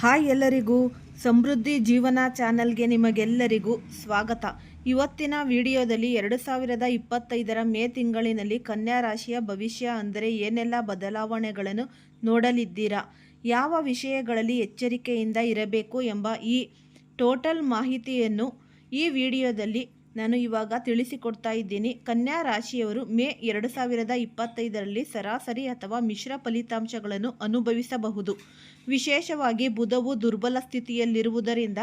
Hi ಎಲ್ಲರಿಗೂ. ಸಮೃದ್ಧಿ ಜೀವನ ಚಾನಲ್ಗೆ ನಿಮಗೆಲ್ಲರಿಗೂ ಸ್ವಾಗತ. ಇವತ್ತಿನ ವಿಡಿಯೋದಲ್ಲಿ ಎರಡು ಸಾವಿರದ ಇಪ್ಪತ್ತೈದರ ಮೇ ತಿಂಗಳಿನಲ್ಲಿ ಕನ್ಯಾ ರಾಶಿಯ ಭವಿಷ್ಯ ಅಂದರೆ ಏನೆಲ್ಲ ಬದಲಾವಣೆಗಳನ್ನು ನೋಡಲಿದ್ದೀರಾ? ಯಾವ ವಿಷಯಗಳಲ್ಲಿ ಎಚ್ಚರಿಕೆಯಿಂದ ಇರಬೇಕು ಎಂಬ ಈ ಟೋಟಲ್ ಮಾಹಿತಿಯನ್ನು ಈ ವಿಡಿಯೋದಲ್ಲಿ ನಾನು ಇವಾಗ ತಿಳಿಸಿಕೊಡ್ತಾ ಇದ್ದೀನಿ. ಕನ್ಯಾ ರಾಶಿಯವರು ಮೇ ಎರಡು ಸಾವಿರದ ಇಪ್ಪತ್ತೈದರಲ್ಲಿ ಸರಾಸರಿ ಅಥವಾ ಮಿಶ್ರ ಫಲಿತಾಂಶಗಳನ್ನು ಅನುಭವಿಸಬಹುದು. ವಿಶೇಷವಾಗಿ ಬುಧವು ದುರ್ಬಲ ಸ್ಥಿತಿಯಲ್ಲಿರುವುದರಿಂದ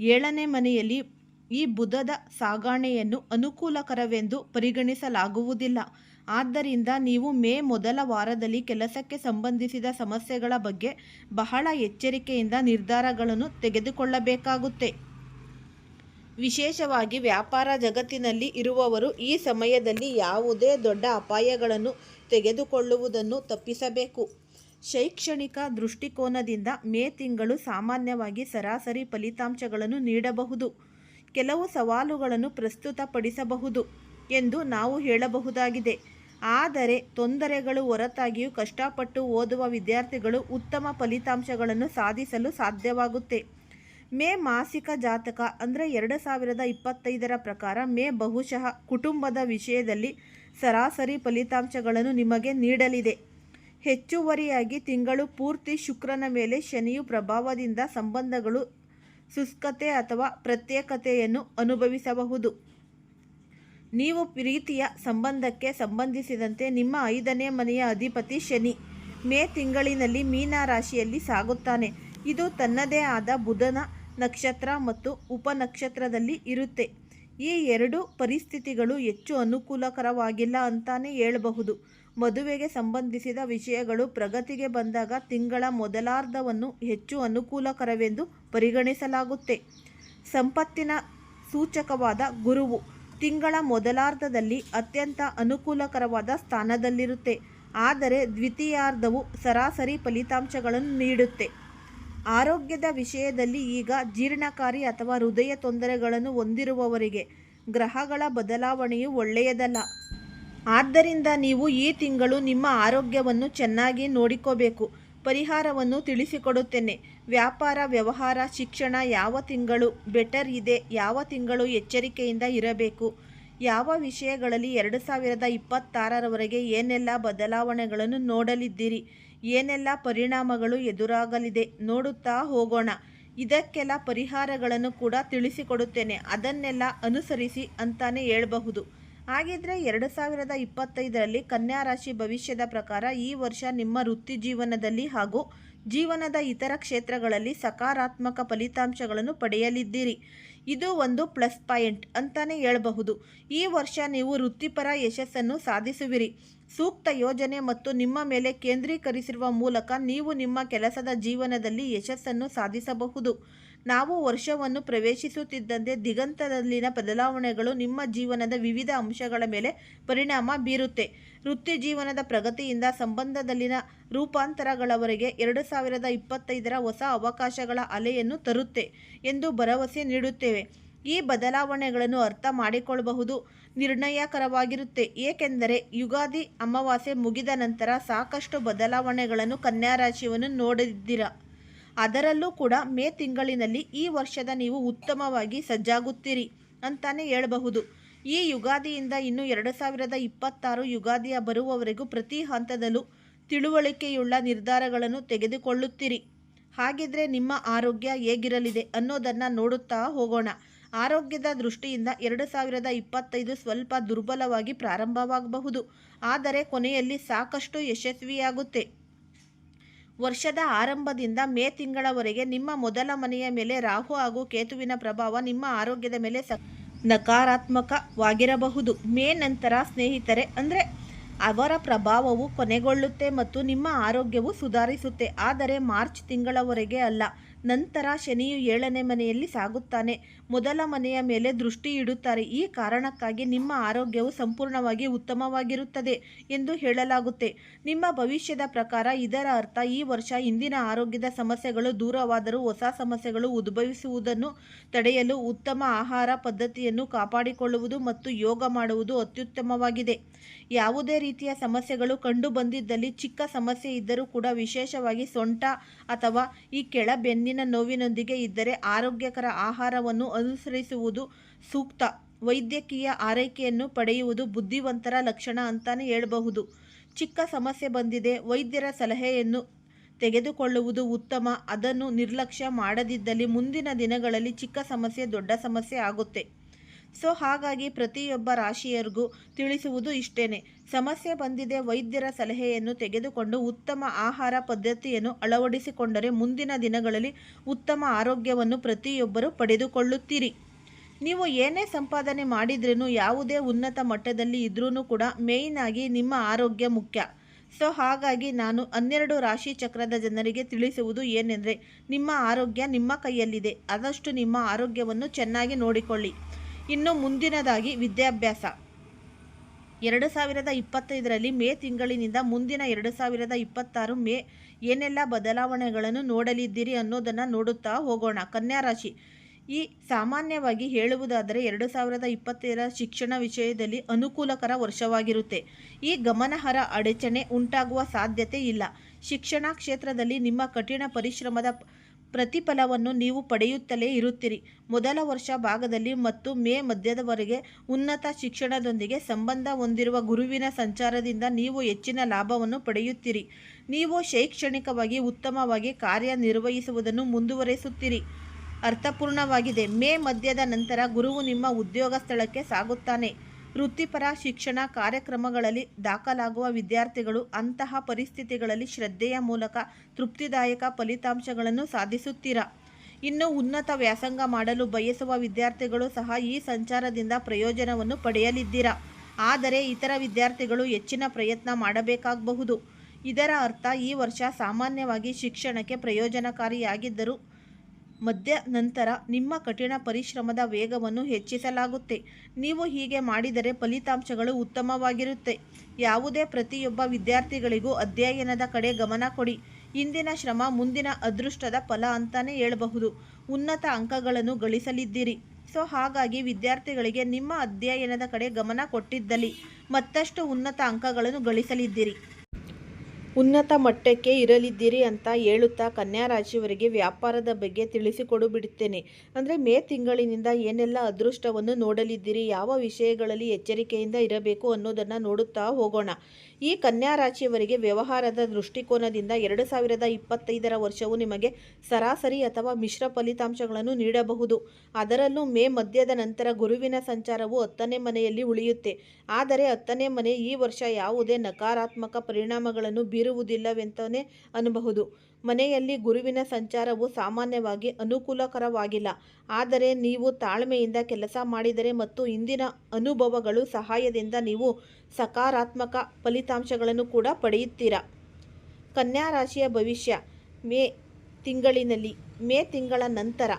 ಏಳನೇ ಮನೆಯಲ್ಲಿ ಈ ಬುಧದ ಸಾಗಾಣೆಯನ್ನು ಅನುಕೂಲಕರವೆಂದು ಪರಿಗಣಿಸಲಾಗುವುದಿಲ್ಲ. ಆದ್ದರಿಂದ ನೀವು ಮೇ ಮೊದಲ ವಾರದಲ್ಲಿ ಕೆಲಸಕ್ಕೆ ಸಂಬಂಧಿಸಿದ ಸಮಸ್ಯೆಗಳ ಬಗ್ಗೆ ಬಹಳ ಎಚ್ಚರಿಕೆಯಿಂದ ನಿರ್ಧಾರಗಳನ್ನು ತೆಗೆದುಕೊಳ್ಳಬೇಕಾಗುತ್ತೆ. ವಿಶೇಷವಾಗಿ ವ್ಯಾಪಾರ ಜಗತ್ತಿನಲ್ಲಿ ಇರುವವರು ಈ ಸಮಯದಲ್ಲಿ ಯಾವುದೇ ದೊಡ್ಡ ಅಪಾಯಗಳನ್ನು ತೆಗೆದುಕೊಳ್ಳುವುದನ್ನು ತಪ್ಪಿಸಬೇಕು. ಶೈಕ್ಷಣಿಕ ದೃಷ್ಟಿಕೋನದಿಂದ ಮೇ ತಿಂಗಳು ಸಾಮಾನ್ಯವಾಗಿ ಸರಾಸರಿ ಫಲಿತಾಂಶಗಳನ್ನು ನೀಡಬಹುದು. ಕೆಲವು ಸವಾಲುಗಳನ್ನು ಪ್ರಸ್ತುತಪಡಿಸಬಹುದು ಎಂದು ನಾವು ಹೇಳಬಹುದಾಗಿದೆ. ಆದರೆ ತೊಂದರೆಗಳು ಹೊರತಾಗಿಯೂ ಕಷ್ಟಪಟ್ಟು ಓದುವ ವಿದ್ಯಾರ್ಥಿಗಳು ಉತ್ತಮ ಫಲಿತಾಂಶಗಳನ್ನು ಸಾಧಿಸಲು ಸಾಧ್ಯವಾಗುತ್ತೆ. ಮೇ ಮಾಸಿಕ ಜಾತಕ ಅಂದರೆ ಎರಡು ಸಾವಿರದ ಇಪ್ಪತ್ತೈದರ ಪ್ರಕಾರ ಮೇ ಬಹುಶಃ ಕುಟುಂಬದ ವಿಷಯದಲ್ಲಿ ಸರಾಸರಿ ಫಲಿತಾಂಶಗಳನ್ನು ನಿಮಗೆ ನೀಡಲಿದೆ. ಹೆಚ್ಚುವರಿಯಾಗಿ ತಿಂಗಳು ಪೂರ್ತಿ ಶುಕ್ರನ ಮೇಲೆ ಶನಿಯು ಪ್ರಭಾವದಿಂದ ಸಂಬಂಧಗಳು, ಶುಷ್ಕತೆ ಅಥವಾ ಪ್ರತ್ಯೇಕತೆಯನ್ನು ಅನುಭವಿಸಬಹುದು. ನೀವು ಪ್ರೀತಿಯ ಸಂಬಂಧಕ್ಕೆ ಸಂಬಂಧಿಸಿದಂತೆ ನಿಮ್ಮ ಐದನೇ ಮನೆಯ ಅಧಿಪತಿ ಶನಿ ಮೇ ತಿಂಗಳಿನಲ್ಲಿ ಮೀನ ರಾಶಿಯಲ್ಲಿ ಸಾಗುತ್ತಾನೆ. ಇದು ತನ್ನದೇ ಆದ ಬುಧನ ನಕ್ಷತ್ರ ಮತ್ತು ಉಪನಕ್ಷತ್ರದಲ್ಲಿ ಇರುತ್ತೆ. ಈ ಎರಡು ಪರಿಸ್ಥಿತಿಗಳು ಹೆಚ್ಚು ಅನುಕೂಲಕರವಾಗಿಲ್ಲ ಅಂತಾನೆ ಹೇಳಬಹುದು. ಮದುವೆಗೆ ಸಂಬಂಧಿಸಿದ ವಿಷಯಗಳು ಪ್ರಗತಿಗೆ ಬಂದಾಗ ತಿಂಗಳ ಮೊದಲಾರ್ಧವನ್ನು ಹೆಚ್ಚು ಅನುಕೂಲಕರವೆಂದು ಪರಿಗಣಿಸಲಾಗುತ್ತೆ. ಸಂಪತ್ತಿನ ಸೂಚಕವಾದ ಗುರುವು ತಿಂಗಳ ಮೊದಲಾರ್ಧದಲ್ಲಿ ಅತ್ಯಂತ ಅನುಕೂಲಕರವಾದ ಸ್ಥಾನದಲ್ಲಿರುತ್ತೆ. ಆದರೆ ದ್ವಿತೀಯಾರ್ಧವು ಸರಾಸರಿ ಫಲಿತಾಂಶಗಳನ್ನು ನೀಡುತ್ತೆ. ಆರೋಗ್ಯದ ವಿಷಯದಲ್ಲಿ ಈಗ ಜೀರ್ಣಕಾರಿ ಅಥವಾ ಹೃದಯ ತೊಂದರೆಗಳನ್ನು ಹೊಂದಿರುವವರಿಗೆ ಗ್ರಹಗಳ ಬದಲಾವಣೆಯು ಒಳ್ಳೆಯದಲ್ಲ. ಆದ್ದರಿಂದ ನೀವು ಈ ತಿಂಗಳು ನಿಮ್ಮ ಆರೋಗ್ಯವನ್ನು ಚೆನ್ನಾಗಿ ನೋಡಿಕೋಬೇಕು. ಪರಿಹಾರವನ್ನು ತಿಳಿಸಿಕೊಡುತ್ತೇನೆ. ವ್ಯಾಪಾರ, ವ್ಯವಹಾರ, ಶಿಕ್ಷಣ ಯಾವ ತಿಂಗಳು ಬೆಟರ್ ಇದೆ, ಯಾವ ತಿಂಗಳು ಎಚ್ಚರಿಕೆಯಿಂದ ಇರಬೇಕು, ಯಾವ ವಿಷಯಗಳಲ್ಲಿ ಎರಡು ಸಾವಿರದ ಇಪ್ಪತ್ತಾರರವರೆಗೆ ಏನೆಲ್ಲ ಬದಲಾವಣೆಗಳನ್ನು ನೋಡಲಿದ್ದೀರಿ ಏನೆಲ್ಲ ಪರಿಣಾಮಗಳು ಎದುರಾಗಲಿದೆ ನೋಡುತ್ತಾ ಹೋಗೋಣ. ಇದಕ್ಕೆಲ್ಲ ಪರಿಹಾರಗಳನ್ನು ಕೂಡ ತಿಳಿಸಿಕೊಡುತ್ತೇನೆ. ಅದನ್ನೆಲ್ಲ ಅನುಸರಿಸಿ ಅಂತಾನೆ ಹೇಳಬಹುದು. ಹಾಗಿದ್ರೆ ಎರಡು ಸಾವಿರದ ಇಪ್ಪತ್ತೈದರಲ್ಲಿ ಕನ್ಯಾ ರಾಶಿ ಭವಿಷ್ಯದ ಪ್ರಕಾರ ಈ ವರ್ಷ ನಿಮ್ಮ ವೃತ್ತಿ ಜೀವನದಲ್ಲಿ ಹಾಗೂ ಜೀವನದ ಇತರ ಕ್ಷೇತ್ರಗಳಲ್ಲಿ ಸಕಾರಾತ್ಮಕ ಫಲಿತಾಂಶಗಳನ್ನು ಪಡೆಯಲಿದ್ದೀರಿ. ಇದು ಒಂದು ಪ್ಲಸ್ ಪಾಯಿಂಟ್ ಅಂತಾನೆ ಹೇಳಬಹುದು. ಈ ವರ್ಷ ನೀವು ವೃತ್ತಿಪರ ಯಶಸ್ಸನ್ನು ಸಾಧಿಸುವಿರಿ. ಸೂಕ್ತ ಯೋಜನೆ ಮತ್ತು ನಿಮ್ಮ ಮೇಲೆ ಕೇಂದ್ರೀಕರಿಸಿರುವ ಮೂಲಕ ನೀವು ನಿಮ್ಮ ಕೆಲಸದ ಜೀವನದಲ್ಲಿ ಯಶಸ್ಸನ್ನು ಸಾಧಿಸಬಹುದು. ನಾವು ವರ್ಷವನ್ನು ಪ್ರವೇಶಿಸುತ್ತಿದ್ದಂತೆ ದಿಗಂತದಲ್ಲಿನ ಬದಲಾವಣೆಗಳು ನಿಮ್ಮ ಜೀವನದ ವಿವಿಧ ಅಂಶಗಳ ಮೇಲೆ ಪರಿಣಾಮ ಬೀರುತ್ತೆ. ವೃತ್ತಿ ಜೀವನದ ಪ್ರಗತಿಯಿಂದ ಸಂಬಂಧದಲ್ಲಿನ ರೂಪಾಂತರಗಳವರೆಗೆ ಎರಡು ಸಾವಿರದ ಇಪ್ಪತ್ತೈದರ ಹೊಸ ಅವಕಾಶಗಳ ಅಲೆಯನ್ನು ತರುತ್ತೆ ಎಂದು ಭರವಸೆ ನೀಡುತ್ತೇವೆ. ಈ ಬದಲಾವಣೆಗಳನ್ನು ಅರ್ಥ ಮಾಡಿಕೊಳ್ಳಬಹುದು. ನಿರ್ಣಯಕರವಾಗಿರುತ್ತೆ. ಏಕೆಂದರೆ ಯುಗಾದಿ ಅಮಾವಾಸ್ಯೆ ಮುಗಿದ ನಂತರ ಸಾಕಷ್ಟು ಬದಲಾವಣೆಗಳನ್ನು ಕನ್ಯಾ ರಾಶಿಯನ್ನು ನೋಡಿದ್ದೀರ? ಅದರಲ್ಲೂ ಕೂಡ ಮೇ ತಿಂಗಳಿನಲ್ಲಿ ಈ ವರ್ಷದ ನೀವು ಉತ್ತಮವಾಗಿ ಸಜ್ಜಾಗುತ್ತೀರಿ ಅಂತಾನೆ ಹೇಳಬಹುದು. ಈ ಯುಗಾದಿಯಿಂದ ಇನ್ನು ಎರಡು ಸಾವಿರದ ಇಪ್ಪತ್ತಾರು ಯುಗಾದಿಯ ಬರುವವರೆಗೂ ಪ್ರತಿ ಹಂತದಲ್ಲೂ ತಿಳುವಳಿಕೆಯುಳ್ಳ ನಿರ್ಧಾರಗಳನ್ನು ತೆಗೆದುಕೊಳ್ಳುತ್ತೀರಿ. ಹಾಗಿದ್ರೆ ನಿಮ್ಮ ಆರೋಗ್ಯ ಹೇಗಿರಲಿದೆ ಅನ್ನೋದನ್ನು ನೋಡುತ್ತಾ ಹೋಗೋಣ. ಆರೋಗ್ಯದ ದೃಷ್ಟಿಯಿಂದ ಎರಡು ಸಾವಿರದ ಇಪ್ಪತ್ತೈದು ಸ್ವಲ್ಪ ದುರ್ಬಲವಾಗಿ ಪ್ರಾರಂಭವಾಗಬಹುದು. ಆದರೆ ಕೊನೆಯಲ್ಲಿ ಸಾಕಷ್ಟು ಯಶಸ್ವಿಯಾಗುತ್ತೆ. ವರ್ಷದ ಆರಂಭದಿಂದ ಮೇ ತಿಂಗಳವರೆಗೆ ನಿಮ್ಮ ಮೊದಲ ಮನೆಯ ಮೇಲೆ ರಾಹು ಹಾಗೂ ಕೇತುವಿನ ಪ್ರಭಾವ ನಿಮ್ಮ ಆರೋಗ್ಯದ ಮೇಲೆ ಸ ನಕಾರಾತ್ಮಕವಾಗಿರಬಹುದು. ಮೇ ನಂತರ ಸ್ನೇಹಿತರೆ, ಅಂದರೆ ಅವರ ಪ್ರಭಾವವು ಕೊನೆಗೊಳ್ಳುತ್ತೆ ಮತ್ತು ನಿಮ್ಮ ಆರೋಗ್ಯವು ಸುಧಾರಿಸುತ್ತೆ. ಆದರೆ ಮಾರ್ಚ್ ತಿಂಗಳವರೆಗೆ ಅಲ್ಲ. ನಂತರ ಶನಿಯು ಏಳನೇ ಮನೆಯಲ್ಲಿ ಸಾಗುತ್ತಾನೆ. ಮೊದಲ ಮನೆಯ ಮೇಲೆ ದೃಷ್ಟಿ ಇಡುತ್ತಾರೆ. ಈ ಕಾರಣಕ್ಕಾಗಿ ನಿಮ್ಮ ಆರೋಗ್ಯವು ಸಂಪೂರ್ಣವಾಗಿ ಉತ್ತಮವಾಗಿರುತ್ತದೆ ಎಂದು ಹೇಳಲಾಗುತ್ತೆ. ನಿಮ್ಮ ಭವಿಷ್ಯದ ಪ್ರಕಾರ ಇದರ ಅರ್ಥ ಈ ವರ್ಷ ಹಿಂದಿನ ಆರೋಗ್ಯದ ಸಮಸ್ಯೆಗಳು, ದೂರವಾದರೂ ಹೊಸ ಸಮಸ್ಯೆಗಳು ಉದ್ಭವಿಸುವುದನ್ನು ತಡೆಯಲು ಉತ್ತಮ ಆಹಾರ ಪದ್ಧತಿಯನ್ನು ಕಾಪಾಡಿಕೊಳ್ಳುವುದು ಮತ್ತು ಯೋಗ ಮಾಡುವುದು ಅತ್ಯುತ್ತಮವಾಗಿದೆ. ಯಾವುದೇ ರೀತಿಯ ಸಮಸ್ಯೆಗಳು ಕಂಡು ಬಂದಿದ್ದಲ್ಲಿ ಚಿಕ್ಕ ಸಮಸ್ಯೆ ಇದ್ದರೂ ಕೂಡ ವಿಶೇಷವಾಗಿ ಸೊಂಟ ಅಥವಾ ಈ ಕೆಳ ಬೆನ್ನಿನ ನೋವಿನೊಂದಿಗೆ ಇದ್ದರೆ ಆರೋಗ್ಯಕರ ಆಹಾರವನ್ನು ಅನುಸರಿಸುವುದು ಸೂಕ್ತ. ವೈದ್ಯಕೀಯ ಆರೈಕೆಯನ್ನು ಪಡೆಯುವುದು ಬುದ್ಧಿವಂತರ ಲಕ್ಷಣ ಅಂತಾನೆ ಹೇಳಬಹುದು. ಚಿಕ್ಕ ಸಮಸ್ಯೆ ಬಂದಿದೆ. ವೈದ್ಯರ ಸಲಹೆಯನ್ನು ತೆಗೆದುಕೊಳ್ಳುವುದು ಉತ್ತಮ. ಅದನ್ನು ನಿರ್ಲಕ್ಷ್ಯ ಮಾಡದಿದ್ದಲ್ಲಿ ಮುಂದಿನ ದಿನಗಳಲ್ಲಿ ಚಿಕ್ಕ ಸಮಸ್ಯೆ ದೊಡ್ಡ ಸಮಸ್ಯೆ ಆಗುತ್ತೆ. ಸೊ, ಹಾಗಾಗಿ ಪ್ರತಿಯೊಬ್ಬ ರಾಶಿಯರಿಗೂ ತಿಳಿಸುವುದು ಇಷ್ಟೇನೆ. ಸಮಸ್ಯೆ ಬಂದಿದೆ, ವೈದ್ಯರ ಸಲಹೆಯನ್ನು ತೆಗೆದುಕೊಂಡು ಉತ್ತಮ ಆಹಾರ ಪದ್ಧತಿಯನ್ನು ಅಳವಡಿಸಿಕೊಂಡರೆ ಮುಂದಿನ ದಿನಗಳಲ್ಲಿ ಉತ್ತಮ ಆರೋಗ್ಯವನ್ನು ಪ್ರತಿಯೊಬ್ಬರು ಪಡೆದುಕೊಳ್ಳುತ್ತೀರಿ. ನೀವು ಏನೇ ಸಂಪಾದನೆ ಮಾಡಿದ್ರೂ ಯಾವುದೇ ಉನ್ನತ ಮಟ್ಟದಲ್ಲಿ ಇದ್ರೂ ಕೂಡ ಮೇಯ್ನ್ ಆಗಿ ನಿಮ್ಮ ಆರೋಗ್ಯ ಮುಖ್ಯ. ಸೊ, ಹಾಗಾಗಿ ನಾನು ಹನ್ನೆರಡು ರಾಶಿ ಚಕ್ರದ ಜನರಿಗೆ ತಿಳಿಸುವುದು ಏನೆಂದರೆ, ನಿಮ್ಮ ಆರೋಗ್ಯ ನಿಮ್ಮ ಕೈಯಲ್ಲಿದೆ, ಆದಷ್ಟು ನಿಮ್ಮ ಆರೋಗ್ಯವನ್ನು ಚೆನ್ನಾಗಿ ನೋಡಿಕೊಳ್ಳಿ. ಇನ್ನು ಮುಂದಿನದಾಗಿ ವಿದ್ಯಾಭ್ಯಾಸ. ಎರಡು ಸಾವಿರದ ಇಪ್ಪತ್ತೈದರಲ್ಲಿ ಮೇ ತಿಂಗಳಿನಿಂದ ಮುಂದಿನ ಎರಡು ಸಾವಿರದ ಇಪ್ಪತ್ತಾರು ಮೇ ಏನೆಲ್ಲ ಬದಲಾವಣೆಗಳನ್ನು ನೋಡಲಿದ್ದೀರಿ ಅನ್ನೋದನ್ನು ನೋಡುತ್ತಾ ಹೋಗೋಣ. ಕನ್ಯಾ ರಾಶಿ. ಈ ಸಾಮಾನ್ಯವಾಗಿ ಹೇಳುವುದಾದರೆ ಎರಡು ಸಾವಿರದ ಇಪ್ಪತ್ತೈದರ ಶಿಕ್ಷಣ ವಿಷಯದಲ್ಲಿ ಅನುಕೂಲಕರ ವರ್ಷವಾಗಿರುತ್ತೆ. ಈ ಗಮನಾರ್ಹ ಅಡಚಣೆ ಉಂಟಾಗುವ ಸಾಧ್ಯತೆ ಇಲ್ಲ. ಶಿಕ್ಷಣ ಕ್ಷೇತ್ರದಲ್ಲಿ ನಿಮ್ಮ ಕಠಿಣ ಪರಿಶ್ರಮದ ಪ್ರತಿಫಲವನ್ನು ನೀವು ಪಡೆಯುತ್ತಲೇ ಇರುತ್ತೀರಿ. ಮೊದಲ ವರ್ಷ ಭಾಗದಲ್ಲಿ ಮತ್ತು ಮೇ ಮಧ್ಯದವರೆಗೆ ಉನ್ನತ ಶಿಕ್ಷಣದೊಂದಿಗೆ ಸಂಬಂಧ ಹೊಂದಿರುವ ಗುರುವಿನ ಸಂಚಾರದಿಂದ ನೀವು ಹೆಚ್ಚಿನ ಲಾಭವನ್ನು ಪಡೆಯುತ್ತೀರಿ. ನೀವು ಶೈಕ್ಷಣಿಕವಾಗಿ ಉತ್ತಮವಾಗಿ ಕಾರ್ಯನಿರ್ವಹಿಸುವುದನ್ನು ಮುಂದುವರೆಸುತ್ತೀರಿ. ಅರ್ಥಪೂರ್ಣವಾಗಿದೆ. ಮೇ ಮಧ್ಯದ ನಂತರ ಗುರುವು ನಿಮ್ಮ ಉದ್ಯೋಗ ಸ್ಥಳಕ್ಕೆ ಸಾಗುತ್ತಾನೆ. ವೃತ್ತಿಪರ ಶಿಕ್ಷಣ ಕಾರ್ಯಕ್ರಮಗಳಲ್ಲಿ ದಾಖಲಾಗುವ ವಿದ್ಯಾರ್ಥಿಗಳು ಅಂತಹ ಪರಿಸ್ಥಿತಿಗಳಲ್ಲಿ ಶ್ರದ್ಧೆಯ ಮೂಲಕ ತೃಪ್ತಿದಾಯಕ ಫಲಿತಾಂಶಗಳನ್ನು ಸಾಧಿಸುತ್ತೀರಾ? ಇನ್ನು ಉನ್ನತ ವ್ಯಾಸಂಗ ಮಾಡಲು ಬಯಸುವ ವಿದ್ಯಾರ್ಥಿಗಳು ಸಹ ಈ ಸಂಚಾರದಿಂದ ಪ್ರಯೋಜನವನ್ನು ಪಡೆಯಲಿದ್ದೀರಾ? ಆದರೆ ಇತರ ವಿದ್ಯಾರ್ಥಿಗಳು ಹೆಚ್ಚಿನ ಪ್ರಯತ್ನ ಮಾಡಬೇಕಾಗಬಹುದು. ಇದರ ಅರ್ಥ ಈ ವರ್ಷ ಸಾಮಾನ್ಯವಾಗಿ ಶಿಕ್ಷಣಕ್ಕೆ ಪ್ರಯೋಜನಕಾರಿಯಾಗಿದ್ದರೂ ಮಧ್ಯ ನಂತರ ನಿಮ್ಮ ಕಠಿಣ ಪರಿಶ್ರಮದ ವೇಗವನ್ನು ಹೆಚ್ಚಿಸಲಾಗುತ್ತೆ. ನೀವು ಹೀಗೆ ಮಾಡಿದರೆ ಫಲಿತಾಂಶಗಳು ಉತ್ತಮವಾಗಿರುತ್ತೆ. ಯಾವುದೇ ಪ್ರತಿಯೊಬ್ಬ ವಿದ್ಯಾರ್ಥಿಗಳಿಗೂ ಅಧ್ಯಯನದ ಕಡೆ ಗಮನ ಕೊಡಿ. ಇಂದಿನ ಶ್ರಮ ಮುಂದಿನ ಅದೃಷ್ಟದ ಫಲ ಅಂತಾನೆ ಹೇಳಬಹುದು. ಉನ್ನತ ಅಂಕಗಳನ್ನು ಗಳಿಸಲಿದ್ದೀರಿ. ಸೊ, ಹಾಗಾಗಿ ವಿದ್ಯಾರ್ಥಿಗಳಿಗೆ ನಿಮ್ಮ ಅಧ್ಯಯನದ ಕಡೆ ಗಮನ ಕೊಟ್ಟಿದ್ದಲ್ಲಿ ಮತ್ತಷ್ಟು ಉನ್ನತ ಅಂಕಗಳನ್ನು ಗಳಿಸಲಿದ್ದೀರಿ. ಉನ್ನತ ಮಟ್ಟಕ್ಕೆ ಇರಲಿದ್ದೀರಿ ಅಂತ ಹೇಳುತ್ತಾ ಕನ್ಯಾ ರಾಶಿಯವರಿಗೆ ವ್ಯಾಪಾರದ ಬಗ್ಗೆ ತಿಳಿಸಿಕೊಡು ಬಿಡುತ್ತೇನೆ ಅಂದರೆ ಮೇ ತಿಂಗಳಿನಿಂದ ಏನೆಲ್ಲ ಅದೃಷ್ಟವನ್ನು ನೋಡಲಿದ್ದೀರಿ, ಯಾವ ವಿಷಯಗಳಲ್ಲಿ ಎಚ್ಚರಿಕೆಯಿಂದ ಇರಬೇಕು ಅನ್ನೋದನ್ನು ನೋಡುತ್ತಾ ಹೋಗೋಣ. ಈ ಕನ್ಯಾ ರಾಶಿಯವರಿಗೆ ವ್ಯವಹಾರದ ದೃಷ್ಟಿಕೋನದಿಂದ ಎರಡು ಸಾವಿರದ ಇಪ್ಪತ್ತೈದರ ವರ್ಷವು ನಿಮಗೆ ಸರಾಸರಿ ಅಥವಾ ಮಿಶ್ರ ಫಲಿತಾಂಶಗಳನ್ನು ನೀಡಬಹುದು. ಅದರಲ್ಲೂ ಮೇ ಮಧ್ಯದ ನಂತರ ಗುರುವಿನ ಸಂಚಾರವು ಹತ್ತನೇ ಮನೆಯಲ್ಲಿ ಉಳಿಯುತ್ತೆ. ಆದರೆ ಹತ್ತನೇ ಮನೆ ಈ ವರ್ಷ ಯಾವುದೇ ನಕಾರಾತ್ಮಕ ಪರಿಣಾಮಗಳನ್ನು ಬೀರುವುದಿಲ್ಲವೆಂತಲೇ ಅನ್ನಬಹುದು ಮನೆಯಲ್ಲಿ ಗುರುವಿನ ಸಂಚಾರವು ಸಾಮಾನ್ಯವಾಗಿ ಅನುಕೂಲಕರವಾಗಿಲ್ಲ. ಆದರೆ ನೀವು ತಾಳ್ಮೆಯಿಂದ ಕೆಲಸ ಮಾಡಿದರೆ ಮತ್ತು ಇಂದಿನ ಅನುಭವಗಳು ಸಹಾಯದಿಂದ ನೀವು ಸಕಾರಾತ್ಮಕ ಫಲಿತಾಂಶಗಳನ್ನು ಕೂಡ ಪಡೆಯುತ್ತೀರಾ? ಕನ್ಯಾ ರಾಶಿಯ ಭವಿಷ್ಯ. ಮೇ ತಿಂಗಳಿನಲ್ಲಿ. ಮೇ ತಿಂಗಳ ನಂತರ.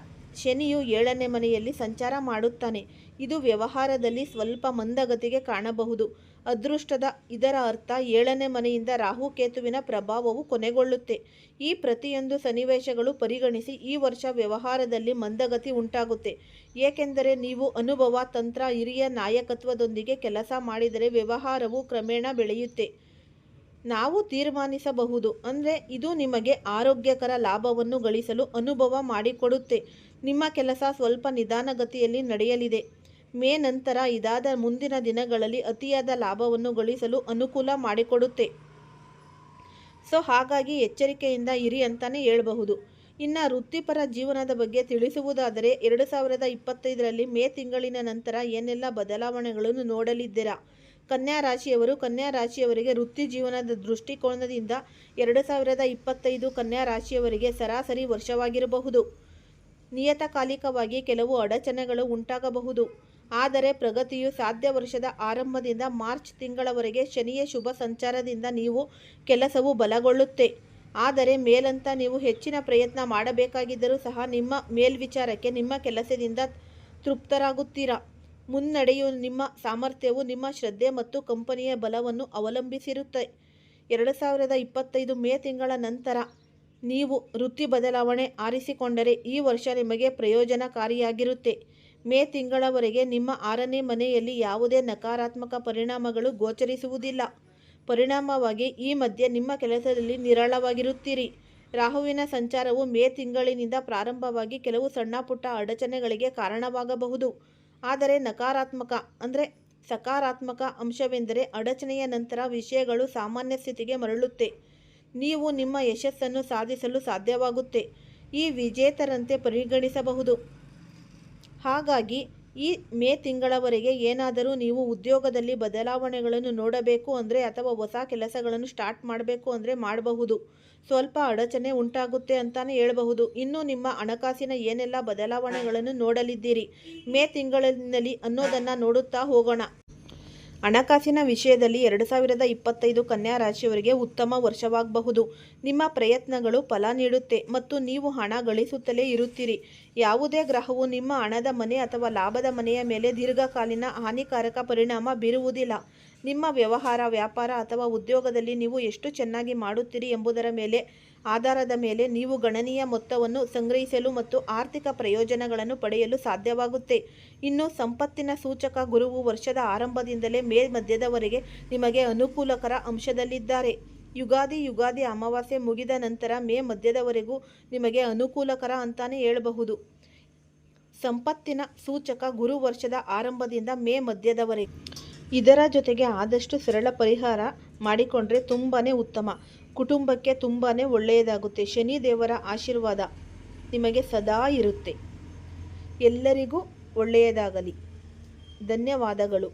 ಶನಿಯು ಏಳನೇ ಮನೆಯಲ್ಲಿ ಸಂಚಾರ ಮಾಡುತ್ತಾನೆ. ಇದು ವ್ಯವಹಾರದಲ್ಲಿ ಸ್ವಲ್ಪ ಮಂದಗತಿಗೆ ಕಾಣಬಹುದು. ಅದೃಷ್ಟದ ಇದರ ಅರ್ಥ ಏಳನೇ ಮನೆಯಿಂದ ರಾಹುಕೇತುವಿನ ಪ್ರಭಾವವು ಕೊನೆಗೊಳ್ಳುತ್ತೆ. ಈ ಪ್ರತಿಯೊಂದು ಸನ್ನಿವೇಶಗಳು ಪರಿಗಣಿಸಿ ಈ ವರ್ಷ ವ್ಯವಹಾರದಲ್ಲಿ ಮಂದಗತಿ ಉಂಟಾಗುತ್ತೆ. ಏಕೆಂದರೆ ನೀವು ಅನುಭವ, ತಂತ್ರ, ಹಿರಿಯ ನಾಯಕತ್ವದೊಂದಿಗೆ ಕೆಲಸ ಮಾಡಿದರೆ ವ್ಯವಹಾರವು ಕ್ರಮೇಣ ಬೆಳೆಯುತ್ತೆ. ನಾವು ತೀರ್ಮಾನಿಸಬಹುದು. ಅಂದರೆ ಇದು ನಿಮಗೆ ಆರೋಗ್ಯಕರ ಲಾಭವನ್ನು ಗಳಿಸಲು ಅನುಭವ ಮಾಡಿಕೊಡುತ್ತೆ. ನಿಮ್ಮ ಕೆಲಸ ಸ್ವಲ್ಪ ನಿಧಾನಗತಿಯಲ್ಲಿ ನಡೆಯಲಿದೆ. ಮೇ ನಂತರ ಇದಾದ ಮುಂದಿನ ದಿನಗಳಲ್ಲಿ ಅತಿಯಾದ ಲಾಭವನ್ನು ಗಳಿಸಲು ಅನುಕೂಲ ಮಾಡಿಕೊಡುತ್ತೆ. ಸೊ, ಹಾಗಾಗಿ ಎಚ್ಚರಿಕೆಯಿಂದ ಇರಿ ಅಂತಲೇ ಹೇಳಬಹುದು. ಇನ್ನು ವೃತ್ತಿಪರ ಜೀವನದ ಬಗ್ಗೆ ತಿಳಿಸುವುದಾದರೆ, ಎರಡು ಸಾವಿರದ ಇಪ್ಪತ್ತೈದರಲ್ಲಿ ಮೇ ತಿಂಗಳಿನ ನಂತರ ಏನೆಲ್ಲ ಬದಲಾವಣೆಗಳನ್ನು ನೋಡಲಿದ್ದೀರಾ? ಕನ್ಯಾ ರಾಶಿಯವರು ಕನ್ಯಾ ರಾಶಿಯವರಿಗೆ ವೃತ್ತಿ ಜೀವನದ ದೃಷ್ಟಿಕೋನದಿಂದ ಎರಡು ಸಾವಿರದ ಇಪ್ಪತ್ತೈದು ಕನ್ಯಾ ರಾಶಿಯವರಿಗೆ ಸರಾಸರಿ ವರ್ಷವಾಗಿರಬಹುದು. ನಿಯತಕಾಲಿಕವಾಗಿ ಕೆಲವು ಅಡಚಣೆಗಳು ಉಂಟಾಗಬಹುದು. ಆದರೆ ಪ್ರಗತಿಯು ಸಾಧ್ಯ ವರ್ಷದ ಆರಂಭದಿಂದ ಮಾರ್ಚ್ ತಿಂಗಳವರೆಗೆ ಶನಿಯ ಶುಭ ಸಂಚಾರದಿಂದ ನೀವು ಕೆಲಸವು ಬಲಗೊಳ್ಳುತ್ತೆ. ಆದರೆ ಮೇಲಂತ ನೀವು ಹೆಚ್ಚಿನ ಪ್ರಯತ್ನ ಮಾಡಬೇಕಾಗಿದ್ದರೂ ಸಹ ನಿಮ್ಮ ಮೇಲ್ವಿಚಾರಕ್ಕೆ ನಿಮ್ಮ ಕೆಲಸದಿಂದ ತೃಪ್ತರಾಗುತ್ತೀರಾ? ಮುನ್ನಡೆಯು ನಿಮ್ಮ ಸಾಮರ್ಥ್ಯವು ನಿಮ್ಮ ಶ್ರದ್ಧೆ ಮತ್ತು ಕಂಪನಿಯ ಬಲವನ್ನು ಅವಲಂಬಿಸಿರುತ್ತೆ. ಎರಡು ಸಾವಿರದ ಇಪ್ಪತ್ತೈದು ಮೇ ತಿಂಗಳ ನಂತರ ನೀವು ವೃತ್ತಿ ಬದಲಾವಣೆ ಆರಿಸಿಕೊಂಡರೆ ಈ ವರ್ಷ ನಿಮಗೆ ಪ್ರಯೋಜನಕಾರಿಯಾಗಿರುತ್ತೆ. ಮೇ ತಿಂಗಳವರೆಗೆ ನಿಮ್ಮ ಆರನೇ ಮನೆಯಲ್ಲಿ ಯಾವುದೇ ನಕಾರಾತ್ಮಕ ಪರಿಣಾಮಗಳು ಗೋಚರಿಸುವುದಿಲ್ಲ. ಪರಿಣಾಮವಾಗಿ ಈ ಮಧ್ಯೆ ನಿಮ್ಮ ಕೆಲಸದಲ್ಲಿ ನಿರಾಳವಾಗಿರುತ್ತೀರಿ. ರಾಹುವಿನ ಸಂಚಾರವು ಮೇ ತಿಂಗಳಿನಿಂದ ಪ್ರಾರಂಭವಾಗಿ ಕೆಲವು ಸಣ್ಣ ಪುಟ್ಟ ಅಡಚಣೆಗಳಿಗೆ ಕಾರಣವಾಗಬಹುದು. ಆದರೆ ನಕಾರಾತ್ಮಕ, ಅಂದರೆ ಸಕಾರಾತ್ಮಕ ಅಂಶವೆಂದರೆ ಅಡಚಣೆಯ ನಂತರ ವಿಷಯಗಳು ಸಾಮಾನ್ಯ ಸ್ಥಿತಿಗೆ ಮರಳುತ್ತೆ. ನೀವು ನಿಮ್ಮ ಯಶಸ್ಸನ್ನು ಸಾಧಿಸಲು ಸಾಧ್ಯವಾಗುತ್ತೆ. ಈ ವಿಜೇತರಂತೆ ಪರಿಗಣಿಸಬಹುದು. ಹಾಗಾಗಿ ಈ ಮೇ ತಿಂಗಳವರೆಗೆ ಏನಾದರೂ ನೀವು ಉದ್ಯೋಗದಲ್ಲಿ ಬದಲಾವಣೆಗಳನ್ನು ನೋಡಬೇಕು ಅಂದರೆ ಅಥವಾ ಹೊಸ ಕೆಲಸಗಳನ್ನು ಸ್ಟಾರ್ಟ್ ಮಾಡಬೇಕು ಅಂದರೆ ಮಾಡಬಹುದು. ಸ್ವಲ್ಪ ಅಡಚಣೆ ಉಂಟಾಗುತ್ತೆ ಅಂತಾನೆ ಹೇಳಬಹುದು. ಇನ್ನು ನಿಮ್ಮ ಹಣಕಾಸಿನ ಏನೆಲ್ಲ ಬದಲಾವಣೆಗಳನ್ನು ನೋಡಲಿದ್ದೀರಿ? ಮೇ ತಿಂಗಳಿನಲ್ಲಿ ಅನ್ನೋದನ್ನು ನೋಡುತ್ತಾ ಹೋಗೋಣ. ಹಣಕಾಸಿನ ವಿಷಯದಲ್ಲಿ ಎರಡು ಸಾವಿರದ ಇಪ್ಪತ್ತೈದು ಕನ್ಯಾ ರಾಶಿಯವರಿಗೆ ಉತ್ತಮ ವರ್ಷವಾಗಬಹುದು. ನಿಮ್ಮ ಪ್ರಯತ್ನಗಳು ಫಲ ನೀಡುತ್ತೆ ಮತ್ತು ನೀವು ಹಣ ಗಳಿಸುತ್ತಲೇ ಇರುತ್ತೀರಿ. ಯಾವುದೇ ಗ್ರಹವು ನಿಮ್ಮ ಹಣದ ಮನೆ ಅಥವಾ ಲಾಭದ ಮನೆಯ ಮೇಲೆ ದೀರ್ಘಕಾಲೀನ ಹಾನಿಕಾರಕ ಪರಿಣಾಮ ಬೀರುವುದಿಲ್ಲ. ನಿಮ್ಮ ವ್ಯವಹಾರ, ವ್ಯಾಪಾರ ಅಥವಾ ಉದ್ಯೋಗದಲ್ಲಿ ನೀವು ಎಷ್ಟು ಚೆನ್ನಾಗಿ ಮಾಡುತ್ತೀರಿ ಎಂಬುದರ ಮೇಲೆ ಆಧಾರದ ಮೇಲೆ ನೀವು ಗಣನೀಯ ಮೊತ್ತವನ್ನು ಸಂಗ್ರಹಿಸಲು ಮತ್ತು ಆರ್ಥಿಕ ಪ್ರಯೋಜನಗಳನ್ನು ಪಡೆಯಲು ಸಾಧ್ಯವಾಗುತ್ತೆ. ಇನ್ನು ಸಂಪತ್ತಿನ ಸೂಚಕ ಗುರುವು ವರ್ಷದ ಆರಂಭದಿಂದಲೇ ಮೇ ಮಧ್ಯದವರೆಗೆ ನಿಮಗೆ ಅನುಕೂಲಕರ ಅಂಶದಲ್ಲಿದ್ದಾರೆ. ಯುಗಾದಿ ಯುಗಾದಿ ಅಮಾವಾಸ್ಯೆ ಮುಗಿದ ನಂತರ ಮೇ ಮಧ್ಯದವರೆಗೂ ನಿಮಗೆ ಅನುಕೂಲಕರ ಅಂತಾನೆ ಹೇಳಬಹುದು. ಸಂಪತ್ತಿನ ಸೂಚಕ ಗುರು ವರ್ಷದ ಆರಂಭದಿಂದ ಮೇ ಮಧ್ಯದವರೆಗೆ ಇದರ ಜೊತೆಗೆ ಆದಷ್ಟು ಸರಳ ಪರಿಹಾರ ಮಾಡಿಕೊಂಡ್ರೆ ತುಂಬಾ ಉತ್ತಮ. ಕುಟುಂಬಕ್ಕೆ ತುಂಬಾ ಒಳ್ಳೆಯದಾಗುತ್ತೆ. ಶನಿ ದೇವರ ಆಶೀರ್ವಾದ ನಿಮಗೆ ಸದಾ ಇರುತ್ತೆ. ಎಲ್ಲರಿಗೂ ಒಳ್ಳೆಯದಾಗಲಿ. ಧನ್ಯವಾದಗಳು.